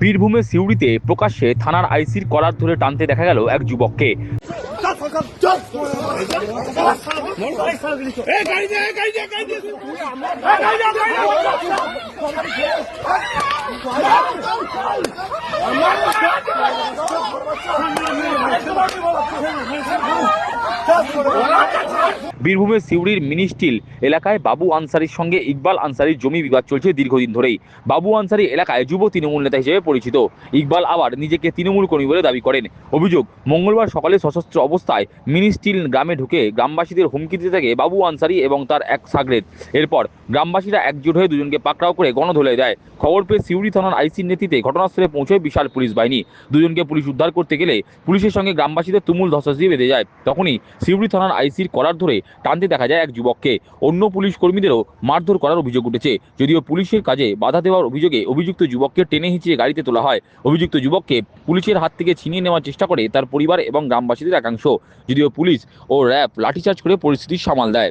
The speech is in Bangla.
বীরভূমের সিউড়িতে প্রকাশ্যে থানার আইসির কলার ধরে টানতে দেখা গেল এক যুবককে বীরভূমের সিউড়ির মিনি স্টিল এলাকায় বাবু আনসারির সঙ্গে ইকবাল আনসারির জমি বিবাদ চলছে দীর্ঘদিন ধরেই। বাবু আনসারি এলাকায় যুব তৃণমূল নেতা হিসেবে পরিচিত। ইকবাল আবার নিজেকে তৃণমূল কর্মী বলে দাবি করেন। অভিযোগ, মঙ্গলবার সকালে সশস্ত্র অবস্থায় মিনি স্টিল গ্রামে ঢুকে গ্রামবাসীদের হুমকি দিতে থাকে বাবু আনসারি এবং তার এক সাগরেদ এরপর গ্রামবাসীরা একজোট হয়ে দুজনকে পাকড়াও করে গণধোলাই দেয়। খবর পেয়ে সিউড়ি থানার আইসির নেতৃত্বে ঘটনাস্থলে পৌঁছয় বিশাল পুলিশ বাহিনী। দুজনকে পুলিশ উদ্ধার করতে গেলে পুলিশের সঙ্গে গ্রামবাসীদের তুমুল ধসাধসি বেঁধে যায়। তখনই সিউড়ি থানার আইসির করার ধরে টানতে দেখা যায় এক যুবককে। অন্য পুলিশ কর্মীদেরও মারধর করার অভিযোগ উঠেছে। যদিও পুলিশের কাজে বাধা দেওয়ার অভিযোগে অভিযুক্ত যুবককে টেনে হিঁচিয়ে গাড়িতে তোলা হয়। অভিযুক্ত যুবককে পুলিশের হাত থেকে ছিনিয়ে নেওয়ার চেষ্টা করে তার পরিবার এবং গ্রামবাসীদের একাংশ। যদিও পুলিশ ও র্যাব লাঠিচার্জ করে পরিস্থিতি সামাল দেয়!